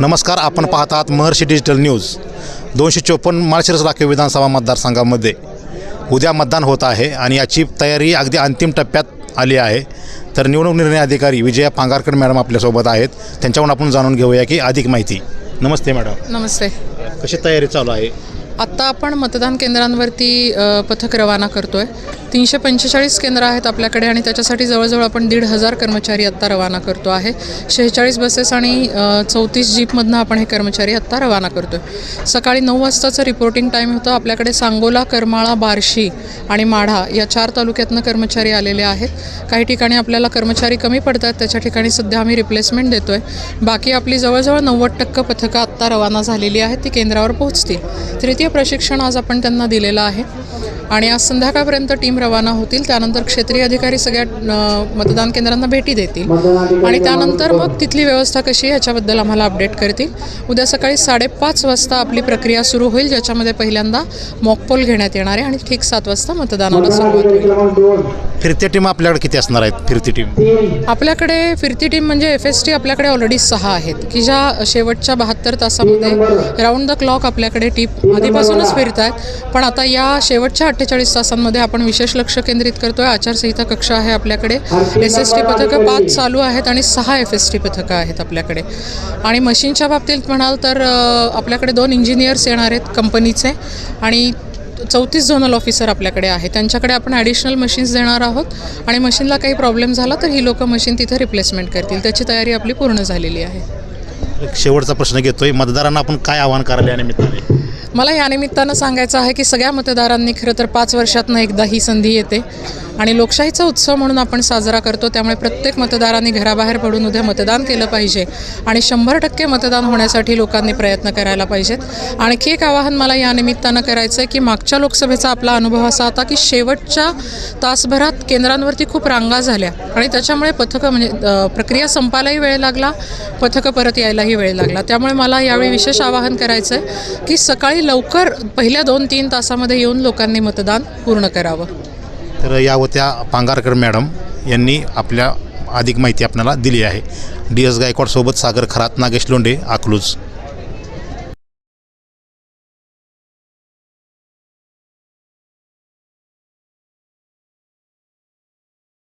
नमस्कार आपण पाहत आहात महर्षी डिजिटल न्यूज. दोनशे चोपन्न माळशिरस राखीव विधानसभा मतदारसंघामध्ये. उद्या मतदान होत आहे आणि याची तयारी अगदी अंतिम टप्प्यात आली आहे. तर निवडणूक निर्णय अधिकारी विजया पांगारकर मॅडम आपल्यासोबत आहेत. त्यांच्याकडून आपण जाणून घेऊया की अधिक माहिती. नमस्ते मॅडम. नमस्ते. कशी तयारी चालू आहे? आत्ता आपण मतदान केंद्रांवरती पथक रवाना करतो आहे तीनशे पंचेचाळीस केंद्र आहेत आपल्याकडे आणि त्याच्यासाठी जवळजवळ आपण दीड हजार कर्मचारी आत्ता रवाना करतो आहे. शेहेचाळीस बसेस आणि चौतीस जीपमधनं आपण हे कर्मचारी आत्ता रवाना करतो आहे सकाळी नऊ वाजताचं रिपोर्टिंग टाईम होतं. आपल्याकडे सांगोला करमाळा बार्शी आणि माढा या चार तालुक्यातनं कर्मचारी आलेले आहेत. काही ठिकाणी आपल्याला कर्मचारी कमी पडतात. त्याच्या ठिकाणी सध्या आम्ही रिप्लेसमेंट देतो आहे बाकी आपली जवळजवळ नव्वद टक्के पथकं आत्ता रवाना झालेली आहेत. ती केंद्रावर पोहोचतील. तृतीय प्रशिक्षण आज आपण त्यांना दिलेलं आहे. आणि आज संध्याकाळपर्यंत टीम रवाना होतील. त्यानंतर क्षेत्रीय अधिकारी सगळ्या मतदान केंद्रांना भेटी देतील. आणि त्यानंतर मग तिथली व्यवस्था कशी आहे याच्याबद्दल आम्हाला अपडेट करतील. उद्या सकाळी साडेपाच वाजता आपली प्रक्रिया सुरू होईल ज्याच्यामध्ये पहिल्यांदा मॉकपोल घेण्यात येणार आहे आणि ठीक सात वाजता मतदानाला सुरुवात होईल. फिरत्या टीम आपल्याकडे किती असणार आहेत? फिरती टीम. आपल्याकडे फिरती टीम म्हणजे एफ एस टी आपल्याकडे ऑलरेडी सहा आहेत. की ज्या शेवटच्या बहात्तर तासामध्ये राऊंड द क्लॉक आपल्याकडे टीप आधीपासूनच फिरत आहेत पण आता या शेवटच्या अठ्ठेचाळीस तासांमध्ये आपण विशेष लक्ष केंद्रित करतो आहे आचारसंहिता कक्ष आहे आपल्याकडे. एस एस टी पथकं पाच चालू आहेत आणि सहा एफ एस टी पथकं आहेत आपल्याकडे. आणि मशीनच्या बाबतीत म्हणाल तर आपल्याकडे दोन इंजिनियर्स येणार आहेत कंपनीचे आणि चौतीस झोनल ऑफिसर आपल्याकडे आहे. त्यांच्याकडे आपण ॲडिशनल मशीन्स देणार आहोत. आणि मशीनला काही प्रॉब्लेम झाला तर ही लोकं मशीन तिथे रिप्लेसमेंट करतील. त्याची तयारी आपली पूर्ण झालेली आहे. शेवटचा प्रश्न घेतोय. मतदारांना आपण काय आवाहन करायला या निमित्ताने? मला या निमित्तानं सांगायचं आहे की सगळ्या मतदारांनी खरं तर पाच वर्षातनं एकदा ही संधी येते आणि लोकशाहीचा उत्सव म्हणून आपण साजरा करतो त्यामुळे प्रत्येक मतदारांनी घराबाहेर पडून उद्या मतदान केलं पाहिजे आणि शंभर टक्के मतदान होण्यासाठी लोकांनी प्रयत्न करायला पाहिजेत. आणखी एक आवाहन मला या निमित्तानं करायचं आहे की मागच्या लोकसभेचा आपला अनुभव असा होता की शेवटच्या तासभरात केंद्रांवरती खूप रांगा झाल्या आणि त्याच्यामुळे पथकं म्हणजे प्रक्रिया संपायलाही वेळ लागला पथकं परत यायलाही वेळ लागला. त्यामुळे मला यावेळी विशेष आवाहन करायचं आहे की सकाळी लवकर पहिल्या दोन तीन तासामध्ये येऊन लोकांनी मतदान पूर्ण करावं. तर या होत्या पांगारकर मॅडम यांनी आपल्या अधिक माहिती आपल्याला दिली आहे. डी एस गायकवाडसोबत सागर खरात नागेश लोंढे अकलूज